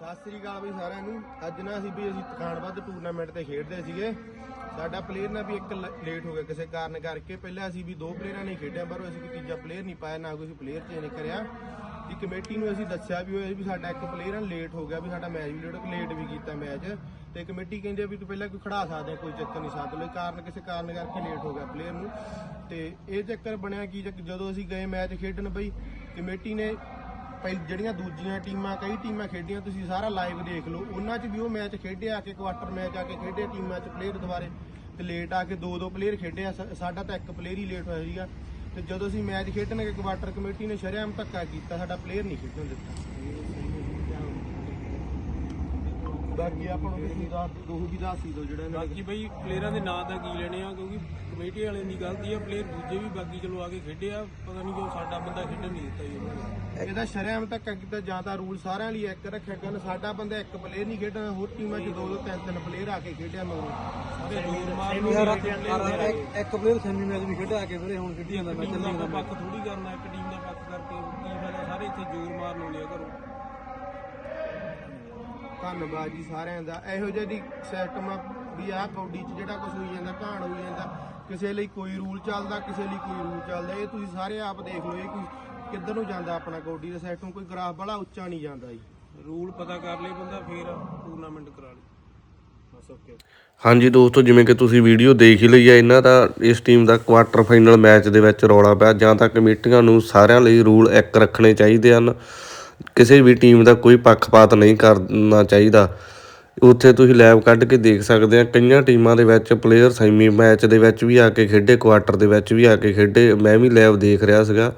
ਸਤਿ ਸ੍ਰੀ ਅਕਾਲ ਬਈ ਸਾਰਿਆਂ ਨੂੰ। ਅੱਜ ਨਾ ਅਸੀਂ ਵੀ ਅਸੀਂ ਤਖਾਨਬੱਧ ਟੂਰਨਾਮੈਂਟ ਤੇ ਖੇਡਦੇ ਸੀਗੇ। ਸਾਡਾ ਪਲੇਅਰ ਨਾ ਵੀ ਇੱਕ ਲੇਟ ਹੋ ਗਿਆ ਕਿਸੇ ਕਾਰਨ ਕਰਕੇ। ਪਹਿਲਾਂ ਅਸੀਂ ਵੀ ਦੋ ਪਲੇਅਰਾਂ ਨੇ ਖੇਡਿਆ, ਪਰ ਅਸੀਂ ਕੋਈ ਤੀਜਾ ਪਲੇਅਰ ਨਹੀਂ ਪਾਇਆ, ਨਾ ਕੋਈ ਪਲੇਅਰ ਚੇਂਜ ਕਰਿਆ। ਕਿ ਕਮੇਟੀ ਨੂੰ ਅਸੀਂ ਦੱਸਿਆ ਵੀ ਹੋਇਆ ਵੀ ਸਾਡਾ ਇੱਕ ਪਲੇਅਰ ਲੇਟ ਹੋ ਗਿਆ ਵੀ ਸਾਡਾ ਮੈਚ ਵੀ ਲੇਟ ਲੇਟ ਵੀ ਕੀਤਾ ਮੈਚ ਤੇ ਕਮੇਟੀ ਕਹਿੰਦੇ ਵੀ ਤੂੰ ਪਹਿਲਾਂ ਕੋਈ ਖੜਾ ਸਕਦਾ ਕੋਈ ਚੱਕਰ ਨਹੀਂ ਸਾਧ ਲਈ ਕਾਰਨ ਕਿਸੇ ਕਾਰਨ ਕਰਕੇ ਲੇਟ ਹੋ ਗਿਆ ਪਲੇਅਰ ਨੂੰ। ਤੇ ਇਹ ਚੱਕਰ ਬਣਿਆ ਕਿ ਜਦੋਂ ਅਸੀਂ ਗਏ ਮੈਚ ਖੇਡਣ ਬਈ, ਕਮੇਟੀ ਨੇ ਪਹਿਲ ਜਿਹੜੀਆਂ ਦੂਜੀਆਂ ਟੀਮਾਂ, ਕਈ ਟੀਮਾਂ ਖੇਡੀਆਂ, ਤੁਸੀਂ ਸਾਰਾ ਲਾਈਵ ਦੇਖ ਲਓ। ਉਹਨਾਂ 'ਚ ਵੀ ਉਹ ਮੈਚ ਖੇਡਿਆ, ਆ ਕੇ ਕੁਆਟਰ ਮੈਚ ਆ ਕੇ ਖੇਡੇ, ਟੀਮਾਂ 'ਚ ਪਲੇਅਰ ਦੁਬਾਰੇ। ਤੇ ਲੇਟ ਆ ਕੇ ਦੋ ਦੋ ਪਲੇਅਰ ਖੇਡਿਆ। ਆ ਸਾਡਾ ਤਾਂ ਇੱਕ ਪਲੇਅਰ ਹੀ ਲੇਟ ਹੋਇਆ ਸੀਗਾ। ਤੇ ਜਦੋਂ ਅਸੀਂ ਮੈਚ ਖੇਡਣ ਗਏ ਕੁਆਟਰ ਕਮੇਟੀ ਨੇ ਸ਼ਰੇਆਮ ਧੱਕਾ ਕੀਤਾ, ਸਾਡਾ ਪਲੇਅਰ ਨਹੀਂ ਖੇਡਣ ਦਿੱਤਾ। ਬਾਕੀ ਆਪਾਂ ਨੂੰ ਦੱਸ ਦੋ ਵੀ ਦੱਸ ਹੀ ਦਿਓ ਜਿਹੜਾ ਇਹਨਾਂ ਬਾਕੀ ਬਈ ਪਲੇਅਰਾਂ ਦੇ ਨਾਂ ਤਾਂ ਕੀ ਲੈਣੇ ਆ ਕਿਉਂਕਿ ਕਮੇਟੀ ਵਾਲਿਆਂ ਦੀ ਗਲਤੀ ਆ ਪਲੇਅਰ ਦੂਜੇ ਵੀ ਬਾਕੀ ਚਲੋ ਆ ਕੇ ਖੇਡੇ ਆ ਪਤਾ ਨਹੀਂ ਕਿਉਂ ਸਾਡਾ ਬੰਦਾ ਖੇਡਣ ਨਹੀਂ ਦਿੱਤਾ ਜੀ ਉਹਨਾਂ ਨੇ। ਇਹਦਾ ਸ਼ਰੇਆਮ ਧੱਕਾ ਕੀਤਾ ਜਾਂ ਤਾਂ ਰੂਲ ਸਾਰਿਆਂ ਲਈ ਇੱਕ ਰੱਖਿਆ ਗਿਆ ਸਾਡਾ ਬੰਦਾ ਇੱਕ ਪਲੇਅਰ ਨਹੀਂ ਖੇਡਣਾ ਹੋਰ ਟੀਮਾਂ 'ਚ ਦੋ ਦੋ ਤਿੰਨ ਤਿੰਨ ਪਲੇਅਰ ਆ ਕੇ ਖੇਡਿਆ ਮਗਰੋਂ ਸਾਰੇ ਜ਼ੋਰ ਮਾਰ। ਇੱਕ ਪਲੇਅਰ ਸੈਮੀ ਮੈਚ ਵੀ ਖੇਡਿਆ ਕੇ ਵੀਰੇ ਹੁਣ ਖੇਡੀ ਜਾਂਦਾ ਮੈਚ ਟੀਮ ਚੱਲੀ ਦਾ ਜਾਂਦਾ ਪੱਖ ਥੋੜੀ ਕਰਨਾ ਇੱਕ ਟੀਮ ਦਾ ਪੱਖ ਕਰਕੇ ਕੀ ਫਾਇਦਾ ਸਾਰੇ ਇੱਥੇ ਜ਼ੋਰ ਮਾਰਨ ਆਉਂਦੇ ਆ ਘਰੋਂ ਧੰਨਵਾਦ ਜੀ ਸਾਰਿਆਂ ਦਾ। ਇਹੋ ਜਿਹੀ ਦੀ ਸਿਸਟਮ ਵੀ ਆਹ ਕੌਡੀ 'ਚ ਜਿਹੜਾ ਕੁਝ ਹੋਈ ਜਾਂਦਾ ਘਾਣ ਹੋਈ ਜਾਂਦਾ ਕਿਸੇ ਲਈ ਕੋਈ ਰੂਲ ਚੱਲਦਾ ਕਿਸੇ ਲਈ ਕੋਈ ਰੂਲ ਚੱਲਦਾ। ਇਹ ਤੁਸੀਂ ਸਾਰੇ ਆਪ ਦੇਖ ਲਓ ਇਹ ਕੋਈ ਕਿੱਧਰ ਨੂੰ ਜਾਂਦਾ ਆਪਣਾ ਕੌਡੀ ਦਾ ਸਿਸਟਮ ਕੋਈ ਗ੍ਰਾਫ ਬੜਾ ਉੱਚਾ ਨਹੀਂ ਜਾਂਦਾ ਜੀ। ਰੂਲ ਪਤਾ ਕਰ ਲਏ ਬੰਦਾ ਫੇਰ ਟੂਰਨਾਮੈਂਟ ਕਰਾ ਲੇ ਬਸ ਓਕੇ ਹਾਂਜੀ ਦੋਸਤੋ ਜਿਵੇਂ ਕਿ ਤੁਸੀਂ ਵੀਡੀਓ ਦੇਖ ਹੀ ਲਈ ਹੈ ਇਹਨਾਂ ਦਾ ਇਸ ਟੀਮ ਦਾ ਕੁਆਟਰ ਫਾਈਨਲ ਮੈਚ ਦੇ ਵਿੱਚ ਰੌਲਾ ਪਿਆ ਜਾਂ ਤਾਂ ਕਮੇਟੀਆਂ ਨੂੰ ਸਾਰਿਆਂ ਲਈ ਰੂਲ ਇੱਕ ਰੱਖਣੇ ਚਾਹੀਦੇ ਹਨ। ਕਿਸੇ ਵੀ ਟੀਮ ਦਾ ਕੋਈ ਪੱਖਪਾਤ ਨਹੀਂ ਕਰਨਾ ਚਾਹੀਦਾ। ਉੱਥੇ ਤੁਸੀਂ ਲੈਬ ਕੱਢ ਕੇ ਦੇਖ ਸਕਦੇ ਆ, ਕਈਆਂ ਟੀਮਾਂ ਦੇ ਵਿੱਚ ਪਲੇਅਰ ਸੈਮੀ ਮੈਚ ਦੇ ਵਿੱਚ ਵੀ ਆ ਕੇ ਖੇਡੇ ਕੁਆਟਰ ਦੇ ਵਿੱਚ ਵੀ ਆ ਕੇ ਖੇਡੇ। ਮੈਂ ਵੀ ਲੈਬ ਦੇਖ ਰਿਹਾ ਸੀਗਾ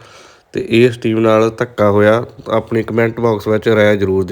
ਤੇ ਇਸ ਟੀਮ ਨਾਲ ਧੱਕਾ ਹੋਇਆ। ਆਪਣੀ ਕਮੈਂਟ ਬਾਕਸ ਵਿੱਚ ਰਾਏ ਜ਼ਰੂਰ ਦਿਓ।